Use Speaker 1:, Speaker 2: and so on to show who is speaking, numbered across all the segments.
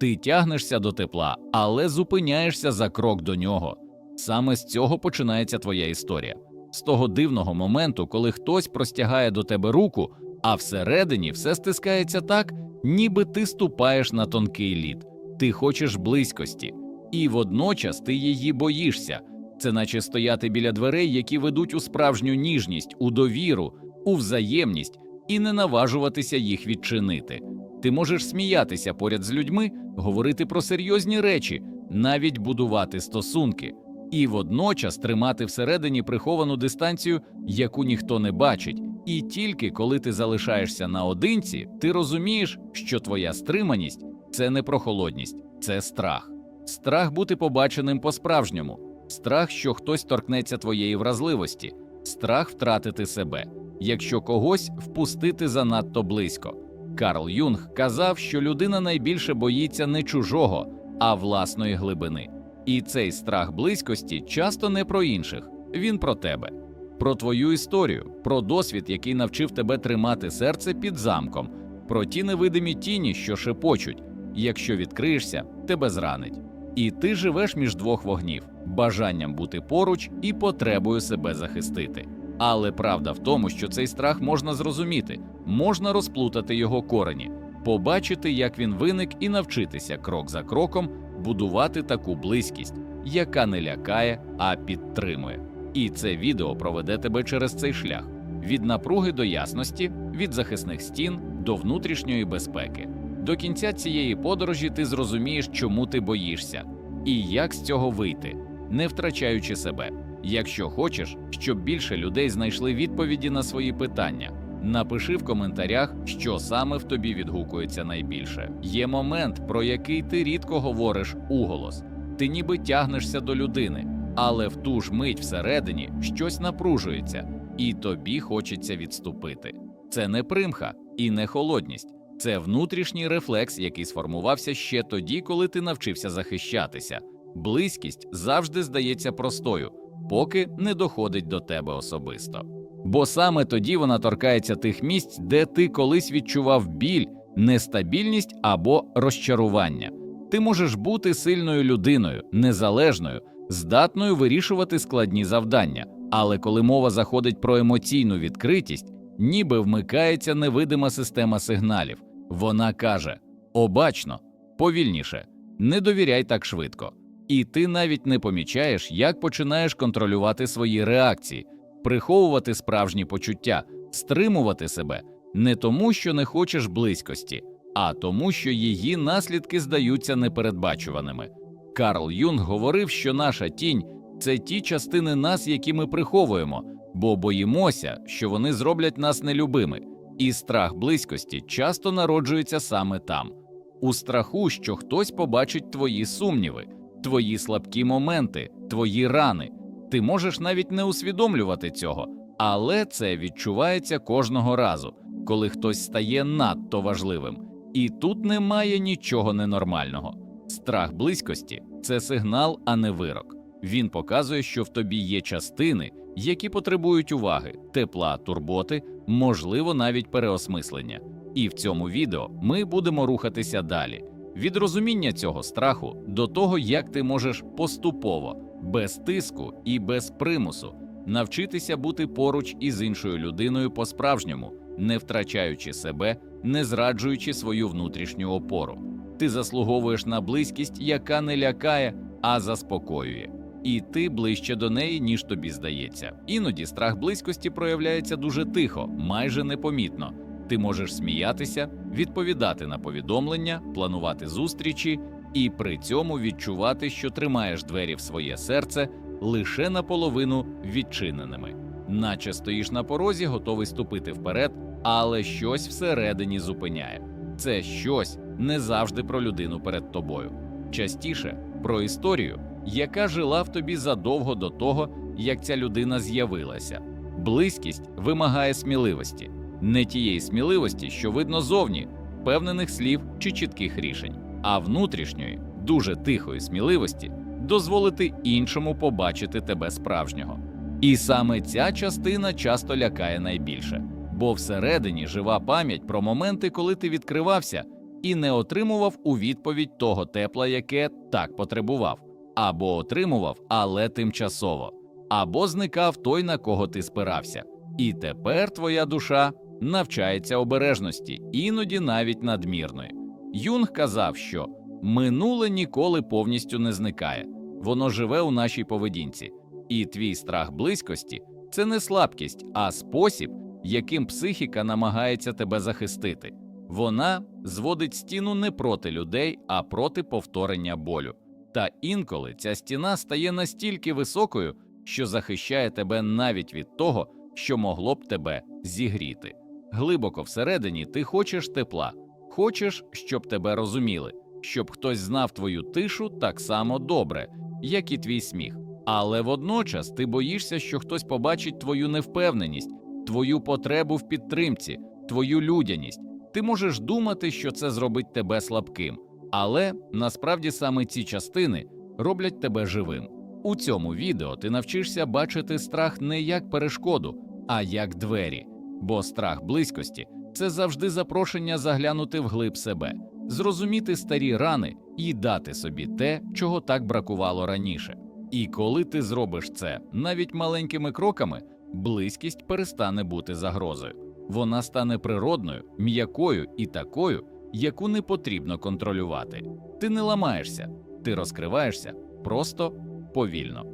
Speaker 1: Ти тягнешся до тепла, але зупиняєшся за крок до нього. Саме з цього починається твоя історія. З того дивного моменту, коли хтось простягає до тебе руку, а всередині все стискається так, ніби ти ступаєш на тонкий лід. Ти хочеш близькості, і водночас ти її боїшся. Це наче стояти біля дверей, які ведуть у справжню ніжність, у довіру, у взаємність, і не наважуватися їх відчинити. Ти можеш сміятися поряд з людьми, говорити про серйозні речі, навіть будувати стосунки, і водночас тримати всередині приховану дистанцію, яку ніхто не бачить. І тільки коли ти залишаєшся наодинці, ти розумієш, що твоя стриманість це не про холодність, це страх. Страх бути побаченим по-справжньому, страх, що хтось торкнеться твоєї вразливості, страх втратити себе, якщо когось впустити занадто близько. Карл Юнг казав, що людина найбільше боїться не чужого, а власної глибини. І цей страх близькості часто не про інших, він про тебе, про твою історію, про досвід, який навчив тебе тримати серце під замком, про ті невидимі тіні, що шепочуть. Якщо відкриєшся, тебе зранить. І ти живеш між двох вогнів, бажанням бути поруч і потребою себе захистити. Але правда в тому, що цей страх можна зрозуміти, можна розплутати його корені, побачити, як він виник, і навчитися крок за кроком будувати таку близькість, яка не лякає, а підтримує. І це відео проведе тебе через цей шлях від напруги до ясності, від захисних стін до внутрішньої безпеки. До кінця цієї подорожі ти зрозумієш, чому ти боїшся, і як з цього вийти, не втрачаючи себе. Якщо хочеш, щоб більше людей знайшли відповіді на свої питання, напиши в коментарях, що саме в тобі відгукується найбільше. Є момент, про який ти рідко говориш уголос. Ти ніби тягнешся до людини, але в ту ж мить всередині щось напружується, і тобі хочеться відступити. Це не примха і не холодність. Це внутрішній рефлекс, який сформувався ще тоді, коли ти навчився захищатися. Близькість завжди здається простою, поки не доходить до тебе особисто. Бо саме тоді вона торкається тих місць, де ти колись відчував біль, нестабільність або розчарування. Ти можеш бути сильною людиною, незалежною, здатною вирішувати складні завдання. Але коли мова заходить про емоційну відкритість, ніби вмикається невидима система сигналів. Вона каже: обачно, повільніше, не довіряй так швидко. І ти навіть не помічаєш, як починаєш контролювати свої реакції, приховувати справжні почуття, стримувати себе не тому, що не хочеш близькості, а тому, що її наслідки здаються непередбачуваними. Карл Юнг говорив, що наша тінь це ті частини нас, які ми приховуємо, бо боїмося, що вони зроблять нас нелюбими, і страх близькості часто народжується саме там, у страху, що хтось побачить твої сумніви, твої слабкі моменти, твої рани. Ти можеш навіть не усвідомлювати цього, але це відчувається кожного разу, коли хтось стає надто важливим. І тут немає нічого ненормального. Страх близькості це сигнал, а не вирок. Він показує, що в тобі є частини, які потребують уваги, тепла, турботи, можливо, навіть переосмислення. І в цьому відео ми будемо рухатися далі від розуміння цього страху до того, як ти можеш поступово, без тиску і без примусу навчитися бути поруч із іншою людиною по-справжньому, не втрачаючи себе, не зраджуючи свою внутрішню опору. Ти заслуговуєш на близькість, яка не лякає, а заспокоює. І ти ближче до неї, ніж тобі здається. Іноді страх близькості проявляється дуже тихо, майже непомітно. Ти можеш сміятися, відповідати на повідомлення, планувати зустрічі і при цьому відчувати, що тримаєш двері в своє серце лише наполовину відчиненими, наче стоїш на порозі, готовий ступити вперед, але щось всередині зупиняє. Це щось не завжди про людину перед тобою, частіше про історію, яка жила в тобі задовго до того, як ця людина з'явилася. Близькість вимагає сміливості, не тієї сміливості, що видно зовні, впевнених слів чи чітких рішень, а внутрішньої, дуже тихої сміливості дозволити іншому побачити тебе справжнього. І саме ця частина часто лякає найбільше, бо всередині жива пам'ять про моменти, коли ти відкривався, і не отримував у відповідь того тепла, яке так потребував, або отримував, але тимчасово, або зникав той, на кого ти спирався. І тепер твоя душа навчається обережності, іноді навіть надмірної. Юнг казав, що минуле ніколи повністю не зникає, воно живе у нашій поведінці, і твій страх близькості це не слабкість, а спосіб, яким психіка намагається тебе захистити. Вона зводить стіну не проти людей, а проти повторення болю. Та інколи ця стіна стає настільки високою, що захищає тебе навіть від того, що могло б тебе зігріти. Глибоко всередині ти хочеш тепла, хочеш, щоб тебе розуміли, щоб хтось знав твою тишу так само добре, як і твій сміх. Але водночас ти боїшся, що хтось побачить твою невпевненість, твою потребу в підтримці, твою людяність. Ти можеш думати, що це зробить тебе слабким, але насправді саме ці частини роблять тебе живим. У цьому відео ти навчишся бачити страх не як перешкоду, а як двері, бо страх близькості це завжди запрошення заглянути вглиб себе, зрозуміти старі рани і дати собі те, чого так бракувало раніше. І коли ти зробиш це навіть маленькими кроками, близькість перестане бути загрозою. Вона стане природною, м'якою і такою, яку не потрібно контролювати. Ти не ламаєшся, ти розкриваєшся просто повільно.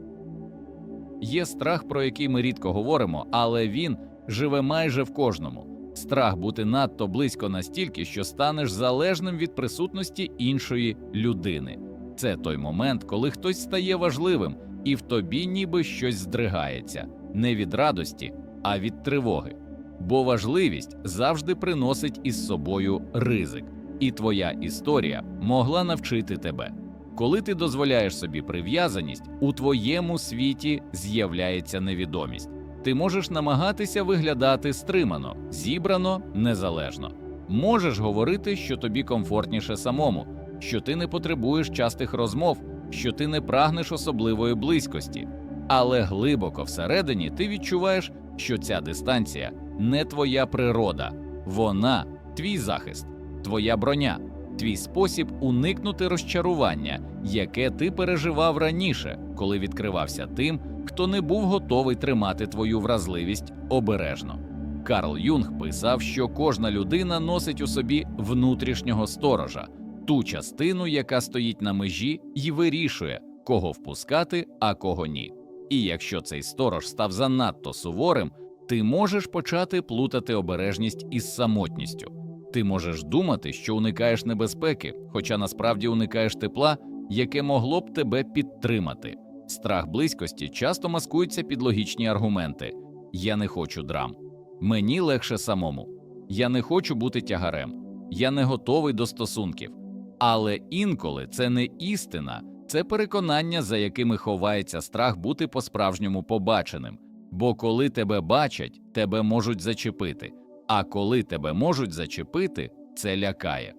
Speaker 1: Є страх, про який ми рідко говоримо, але він живе майже в кожному. Страх бути надто близько настільки, що станеш залежним від присутності іншої людини. Це той момент, коли хтось стає важливим, і в тобі ніби щось здригається не від радості, а від тривоги. Бо важливість завжди приносить із собою ризик, і твоя історія могла навчити тебе. Коли ти дозволяєш собі прив'язаність, у твоєму світі з'являється невідомість. Ти можеш намагатися виглядати стримано, зібрано, незалежно. Можеш говорити, що тобі комфортніше самому, що ти не потребуєш частих розмов, що ти не прагнеш особливої близькості. Але глибоко всередині ти відчуваєш, що ця дистанція не твоя природа, вона твій захист, твоя броня, твій спосіб уникнути розчарування, яке ти переживав раніше, коли відкривався тим, хто не був готовий тримати твою вразливість обережно. Карл Юнг писав, що кожна людина носить у собі внутрішнього сторожа, ту частину, яка стоїть на межі і вирішує, кого впускати, а кого ні. І якщо цей сторож став занадто суворим, ти можеш почати плутати обережність із самотністю. Ти можеш думати, що уникаєш небезпеки, хоча насправді уникаєш тепла, яке могло б тебе підтримати. Страх близькості часто маскується під логічні аргументи: я не хочу драм, мені легше самому, я не хочу бути тягарем, я не готовий до стосунків. Але інколи це не істина, це переконання, за якими ховається страх бути по-справжньому побаченим. Бо коли тебе бачать, тебе можуть зачепити, а коли тебе можуть зачепити, це лякає.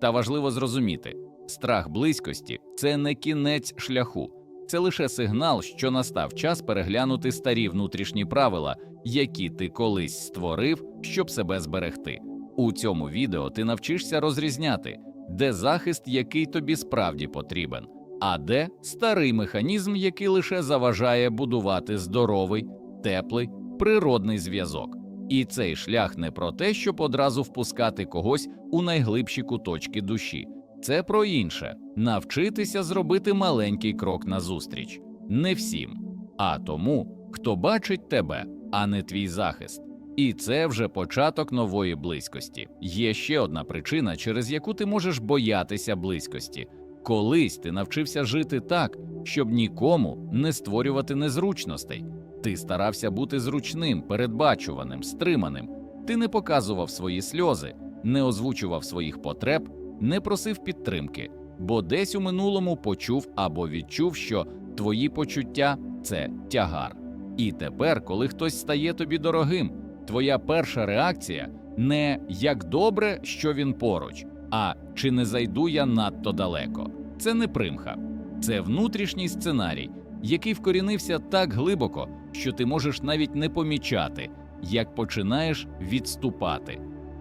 Speaker 1: Та важливо зрозуміти, страх близькості це не кінець шляху, це лише сигнал, що настав час переглянути старі внутрішні правила, які ти колись створив, щоб себе зберегти. У цьому відео ти навчишся розрізняти, де захист, який тобі справді потрібен, а де старий механізм, який лише заважає будувати здоровий, теплий, природний зв'язок. І цей шлях не про те, щоб одразу впускати когось у найглибші куточки душі. Це про інше навчитися зробити маленький крок назустріч. Не всім, а тому, хто бачить тебе, а не твій захист. І це вже початок нової близькості. Є ще одна причина, через яку ти можеш боятися близькості. Колись ти навчився жити так, щоб нікому не створювати незручностей. Ти старався бути зручним, передбачуваним, стриманим. Ти не показував свої сльози, не озвучував своїх потреб, не просив підтримки, бо десь у минулому почув або відчув, що твої почуття це тягар. І тепер, коли хтось стає тобі дорогим, твоя перша реакція не як добре, що він поруч, а чи не зайду я надто далеко. Це не примха, це внутрішній сценарій, який вкорінився так глибоко, що ти можеш навіть не помічати, як починаєш відступати.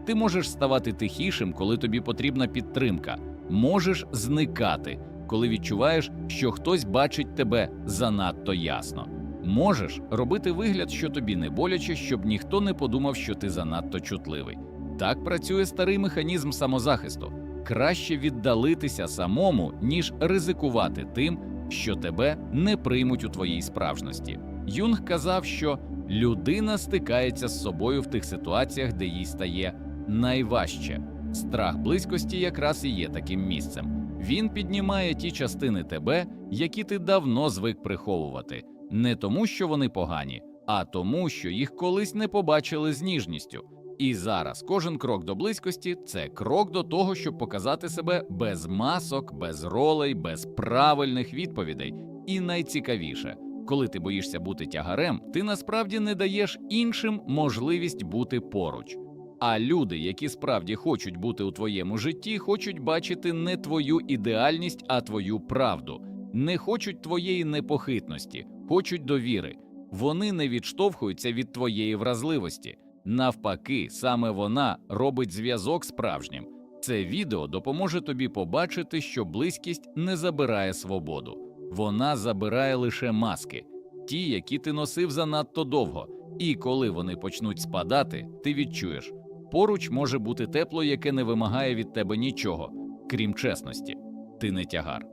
Speaker 1: Ти можеш ставати тихішим, коли тобі потрібна підтримка, можеш зникати, коли відчуваєш, що хтось бачить тебе занадто ясно. Можеш робити вигляд, що тобі не боляче, щоб ніхто не подумав, що ти занадто чутливий. Так працює старий механізм самозахисту. Краще віддалитися самому, ніж ризикувати тим, що тебе не приймуть у твоїй справжності. Юнг казав, що людина стикається з собою в тих ситуаціях, де їй стає найважче. Страх близькості якраз і є таким місцем. Він піднімає ті частини тебе, які ти давно звик приховувати, не тому, що вони погані, а тому, що їх колись не побачили з ніжністю. І зараз кожен крок до близькості це крок до того, щоб показати себе без масок, без ролей, без правильних відповідей. І найцікавіше, коли ти боїшся бути тягарем, ти насправді не даєш іншим можливість бути поруч. А люди, які справді хочуть бути у твоєму житті, хочуть бачити не твою ідеальність, а твою правду, не хочуть твоєї непохитності, хочуть довіри. Вони не відштовхуються від твоєї вразливості. Навпаки, саме вона робить зв'язок справжнім. Це відео допоможе тобі побачити, що близькість не забирає свободу, вона забирає лише маски, ті, які ти носив занадто довго. І коли вони почнуть спадати, ти відчуєш, поруч може бути тепло, яке не вимагає від тебе нічого, крім чесності. Ти не тягар.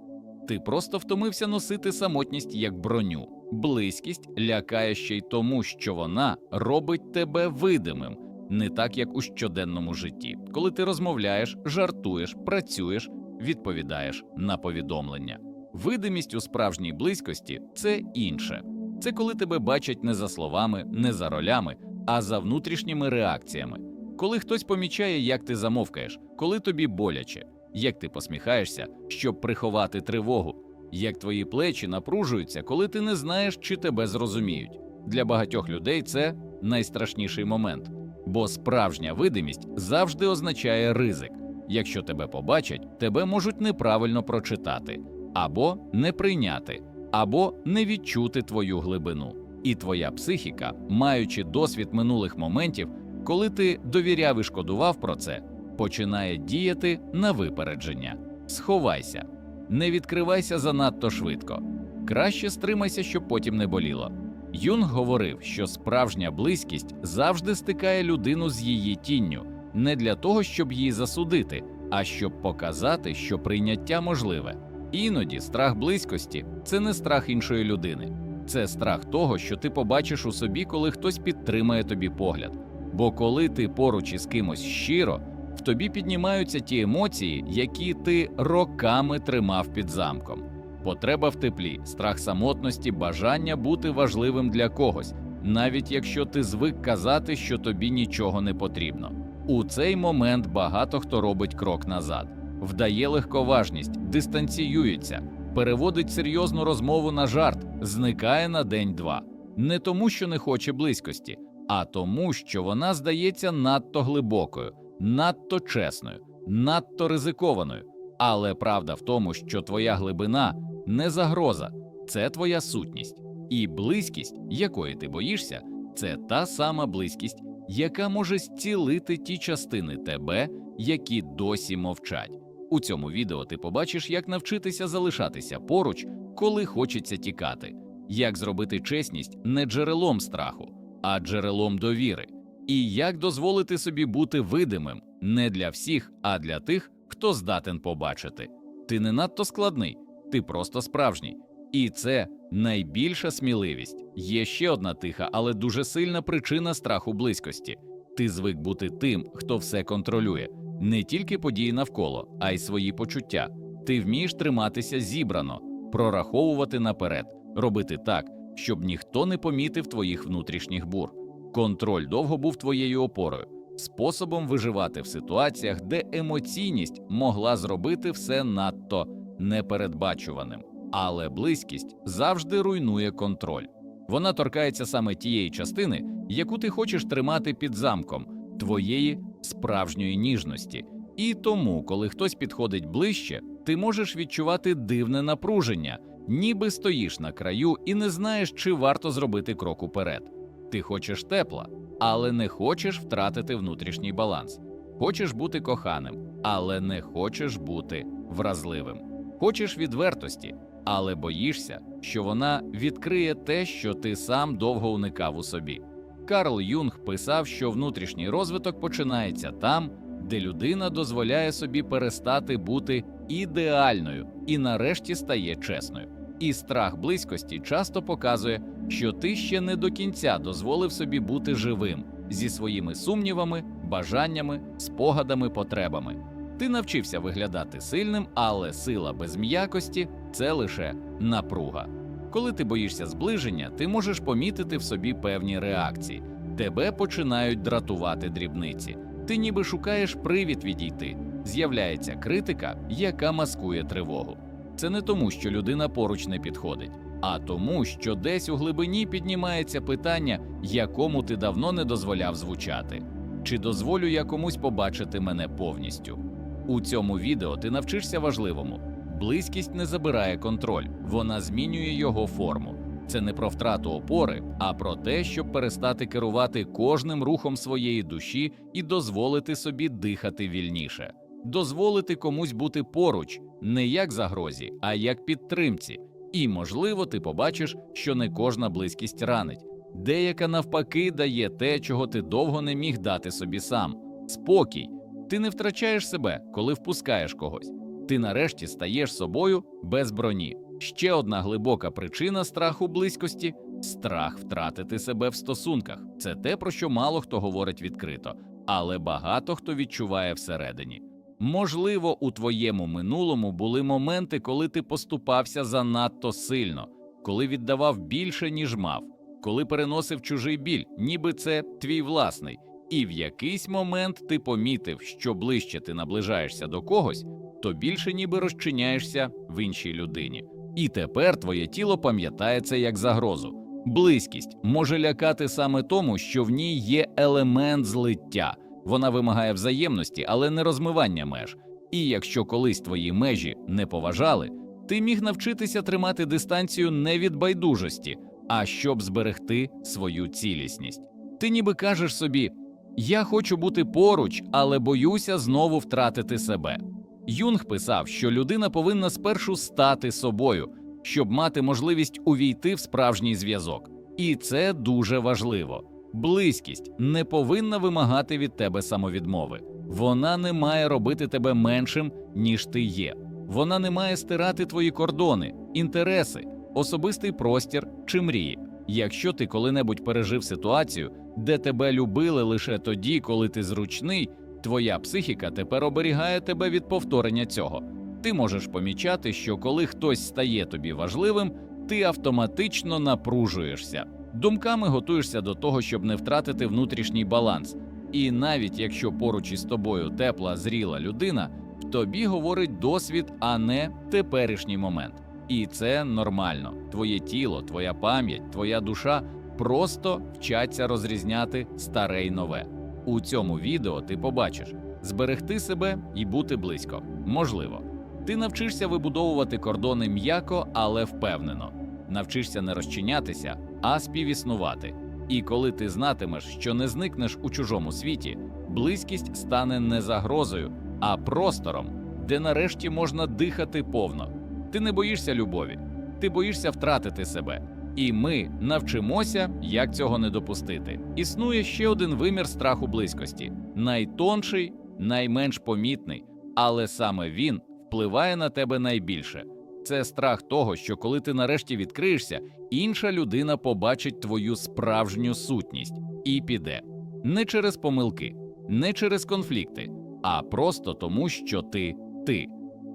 Speaker 1: Ти просто втомився носити самотність як броню. Близькість лякає ще й тому, що вона робить тебе видимим, не так як у щоденному житті, коли ти розмовляєш, жартуєш, працюєш, відповідаєш на повідомлення. Видимість у справжній близькості це інше. Це коли тебе бачать не за словами, не за ролями, а за внутрішніми реакціями. Коли хтось помічає, як ти замовкаєш, коли тобі боляче, як ти посміхаєшся, щоб приховати тривогу, як твої плечі напружуються, коли ти не знаєш, чи тебе зрозуміють. Для багатьох людей це найстрашніший момент, бо справжня видимість завжди означає ризик. Якщо тебе побачать, тебе можуть неправильно прочитати, або не прийняти, або не відчути твою глибину. І твоя психіка, маючи досвід минулих моментів, коли ти довіряв і шкодував про це, починає діяти на випередження. Сховайся, не відкривайся занадто швидко. Краще стримайся, щоб потім не боліло. Юнг говорив, що справжня близькість завжди стикає людину з її тінню, не для того, щоб її засудити, а щоб показати, що прийняття можливе. Іноді страх близькості це не страх іншої людини, це страх того, що ти побачиш у собі, коли хтось підтримає тобі погляд. Бо коли ти поруч із кимось щиро, в тобі піднімаються ті емоції, які ти роками тримав під замком. Потреба в теплі, страх самотності, бажання бути важливим для когось, навіть якщо ти звик казати, що тобі нічого не потрібно. У цей момент багато хто робить крок назад, вдає легковажність, дистанціюється, переводить серйозну розмову на жарт, зникає на день-два. Не тому, що не хоче близькості, а тому, що вона здається надто глибокою, надто чесною, надто ризикованою. Але правда в тому, що твоя глибина не загроза, це твоя сутність. І близькість, якої ти боїшся, це та сама близькість, яка може зцілити ті частини тебе, які досі мовчать. У цьому відео ти побачиш, як навчитися залишатися поруч, коли хочеться тікати, як зробити чесність не джерелом страху, а джерелом довіри, і як дозволити собі бути видимим не для всіх, а для тих, хто здатен побачити. Ти не надто складний, ти просто справжній. І це найбільша сміливість. Є ще одна тиха, але дуже сильна причина страху близькості. Ти звик бути тим, хто все контролює, не тільки події навколо, а й свої почуття. Ти вмієш триматися зібрано, прораховувати наперед, робити так, щоб ніхто не помітив твоїх внутрішніх бур. Контроль довго був твоєю опорою, способом виживати в ситуаціях, де емоційність могла зробити все надто непередбачуваним. Але близькість завжди руйнує контроль. Вона торкається саме тієї частини, яку ти хочеш тримати під замком, твоєї справжньої ніжності. І тому, коли хтось підходить ближче, ти можеш відчувати дивне напруження, ніби стоїш на краю і не знаєш, чи варто зробити крок уперед. Ти хочеш тепла, але не хочеш втратити внутрішній баланс. Хочеш бути коханим, але не хочеш бути вразливим. Хочеш відвертості, але боїшся, що вона відкриє те, що ти сам довго уникав у собі. Карл Юнг писав, що внутрішній розвиток починається там, де людина дозволяє собі перестати бути ідеальною і нарешті стає чесною. І страх близькості часто показує, що ти ще не до кінця дозволив собі бути живим зі своїми сумнівами, бажаннями, спогадами, потребами. Ти навчився виглядати сильним, але сила без м'якості це лише напруга. Коли ти боїшся зближення, ти можеш помітити в собі певні реакції. Тебе починають дратувати дрібниці. Ти ніби шукаєш привід відійти. З'являється критика, яка маскує тривогу. Це не тому, що людина поруч не підходить, а тому, що десь у глибині піднімається питання, якому ти давно не дозволяв звучати. Чи дозволю я комусь побачити мене повністю? У цьому відео ти навчишся важливому. Близькість не забирає контроль, вона змінює його форму. Це не про втрату опори, а про те, щоб перестати керувати кожним рухом своєї душі і дозволити собі дихати вільніше, дозволити комусь бути поруч, не як загрозі, а як підтримці. І, можливо, ти побачиш, що не кожна близькість ранить, деяка навпаки дає те, чого ти довго не міг дати собі сам спокій. Ти не втрачаєш себе, коли впускаєш когось. Ти нарешті стаєш собою без броні. Ще одна глибока причина страху близькості страх втратити себе в стосунках. Це те, про що мало хто говорить відкрито, але багато хто відчуває всередині. Можливо, у твоєму минулому були моменти, коли ти поступався занадто сильно, коли віддавав більше, ніж мав, коли переносив чужий біль, ніби це твій власний. І в якийсь момент ти помітив, що ближче ти наближаєшся до когось, то більше ніби розчиняєшся в іншій людині. І тепер твоє тіло пам'ятає це як загрозу. Близькість може лякати саме тому, що в ній є елемент злиття. Вона вимагає взаємності, але не розмивання меж. І якщо колись твої межі не поважали, ти міг навчитися тримати дистанцію не від байдужості, а щоб зберегти свою цілісність. Ти ніби кажеш собі: я хочу бути поруч, але боюся знову втратити себе. Юнг писав, що людина повинна спершу стати собою, щоб мати можливість увійти в справжній зв'язок. І це дуже важливо. Близькість не повинна вимагати від тебе самовідмови. Вона не має робити тебе меншим, ніж ти є. Вона не має стирати твої кордони, інтереси, особистий простір чи мрії. Якщо ти коли-небудь пережив ситуацію, де тебе любили лише тоді, коли ти зручний, твоя психіка тепер оберігає тебе від повторення цього. Ти можеш помічати, що коли хтось стає тобі важливим, ти автоматично напружуєшся. Думками готуєшся до того, щоб не втратити внутрішній баланс. І навіть якщо поруч із тобою тепла, зріла людина, в тобі говорить досвід, а не теперішній момент. І це нормально. Твоє тіло, твоя пам'ять, твоя душа просто вчаться розрізняти старе й нове. У цьому відео ти побачиш зберегти себе і бути близько. Можливо, ти навчишся вибудовувати кордони м'яко, але впевнено. Навчишся не розчинятися, а співіснувати. І коли ти знатимеш, що не зникнеш у чужому світі, близькість стане не загрозою, а простором, де нарешті можна дихати повно. Ти не боїшся любові, ти боїшся втратити себе. І ми навчимося, як цього не допустити. Існує ще один вимір страху близькості найтонший, найменш помітний, але саме він впливає на тебе найбільше. Це страх того, що коли ти нарешті відкриєшся, інша людина побачить твою справжню сутність і піде не через помилки, не через конфлікти, а просто тому, що ти ти.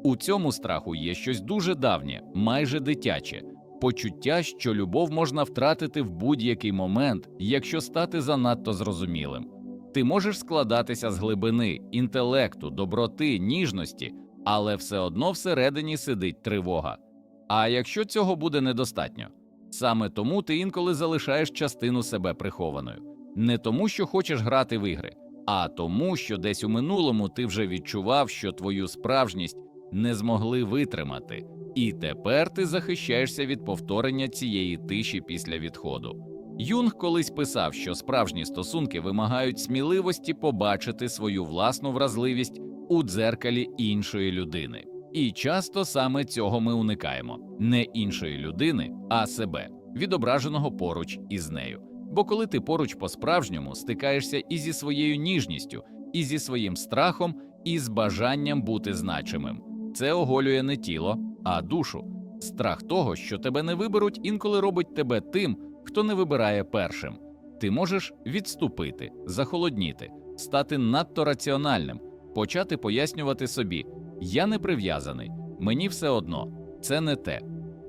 Speaker 1: У цьому страху є щось дуже давнє, майже дитяче почуття, що любов можна втратити в будь-який момент, якщо стати занадто зрозумілим. Ти можеш складатися з глибини, інтелекту, доброти, ніжності, але все одно всередині сидить тривога. А якщо цього буде недостатньо, саме тому ти інколи залишаєш частину себе прихованою, не тому, що хочеш грати в ігри, а тому, що десь у минулому ти вже відчував, що твою справжність не змогли витримати, і тепер ти захищаєшся від повторення цієї тиші після відходу. Юнг колись писав, що справжні стосунки вимагають сміливості побачити свою власну вразливість у дзеркалі іншої людини. І часто саме цього ми уникаємо не іншої людини, а себе, відображеного поруч із нею. Бо коли ти поруч по-справжньому стикаєшся і зі своєю ніжністю, і зі своїм страхом, і з бажанням бути значимим, це оголює не тіло, а душу. Страх того, що тебе не виберуть, інколи робить тебе тим, хто не вибирає першим. Ти можеш відступити, захолодніти, стати надто раціональним, почати пояснювати собі: я не прив'язаний, мені все одно, це не те.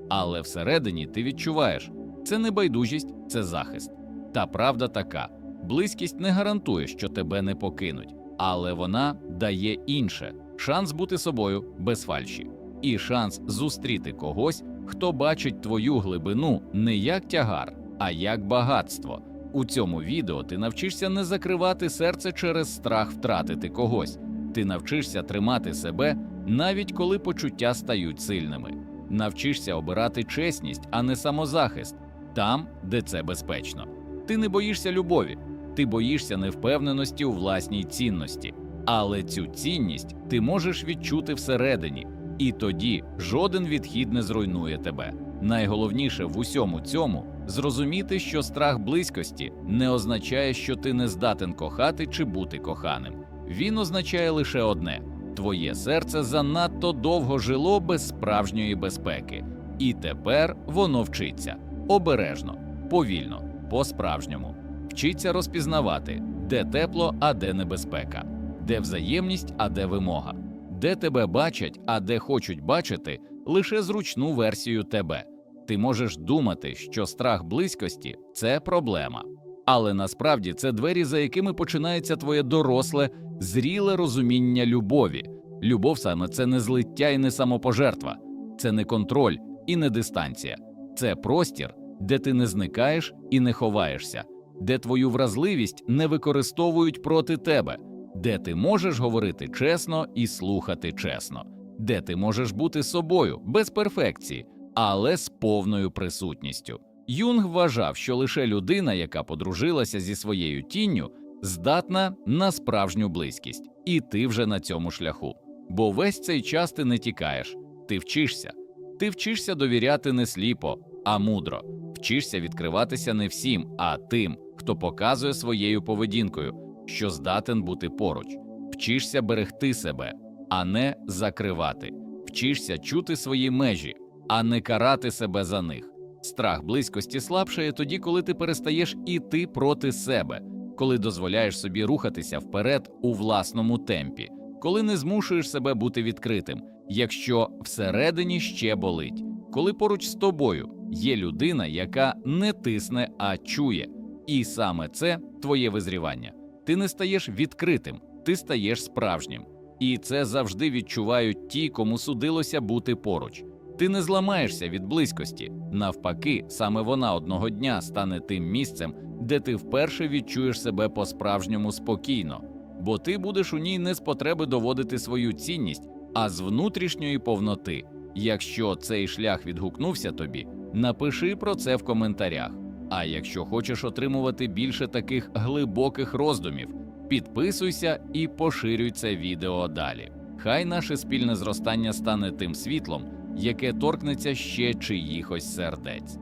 Speaker 1: Але всередині ти відчуваєш, це не байдужість, це захист. Та правда така: близькість не гарантує, що тебе не покинуть, але вона дає інше шанс бути собою без фальші, і шанс зустріти когось, хто бачить твою глибину не як тягар, а як багатство. У цьому відео ти навчишся не закривати серце через страх втратити когось. Ти навчишся тримати себе, навіть коли почуття стають сильними. Навчишся обирати чесність, а не самозахист, там, де це безпечно. Ти не боїшся любові, ти боїшся невпевненості у власній цінності, але цю цінність ти можеш відчути всередині, і тоді жоден відхід не зруйнує тебе. Найголовніше в усьому цьому зрозуміти, що страх близькості не означає, що ти не здатен кохати чи бути коханим. Він означає лише одне: твоє серце занадто довго жило без справжньої безпеки, і тепер воно вчиться. Обережно, повільно, по-справжньому. Вчиться розпізнавати, де тепло, а де небезпека, де взаємність, а де вимога, де тебе бачать, а де хочуть бачити лише зручну версію тебе. Ти можеш думати, що страх близькості це проблема, але насправді це двері, за якими починається твоє доросле, зріле розуміння любові. Любов саме це не злиття і не самопожертва, це не контроль і не дистанція, це простір, де ти не зникаєш і не ховаєшся, де твою вразливість не використовують проти тебе, де ти можеш говорити чесно і слухати чесно, де ти можеш бути собою без перфекції, але з повною присутністю. Юнг вважав, що лише людина, яка подружилася зі своєю тінню, здатна на справжню близькість, і ти вже на цьому шляху. Бо весь цей час ти не тікаєш, ти вчишся, ти вчишся довіряти не сліпо, а мудро, вчишся відкриватися не всім, а тим, хто показує своєю поведінкою, що здатен бути поруч, вчишся берегти себе, а не закривати, вчишся чути свої межі, а не карати себе за них. Страх близькості слабшає тоді, коли ти перестаєш іти проти себе, коли дозволяєш собі рухатися вперед у власному темпі, коли не змушуєш себе бути відкритим, якщо всередині ще болить, коли поруч з тобою є людина, яка не тисне, а чує. І саме це твоє визрівання. Ти не стаєш відкритим, ти стаєш справжнім. І це завжди відчувають ті, кому судилося бути поруч. Ти не зламаєшся від близькості. Навпаки, саме вона одного дня стане тим місцем, де ти вперше відчуєш себе по-справжньому спокійно, бо ти будеш у ній не з потреби доводити свою цінність, а з внутрішньої повноти. Якщо цей шлях відгукнувся тобі, напиши про це в коментарях. А якщо хочеш отримувати більше таких глибоких роздумів, підписуйся і поширюй це відео далі. Хай наше спільне зростання стане тим світлом, яке торкнеться ще чиїхось сердець.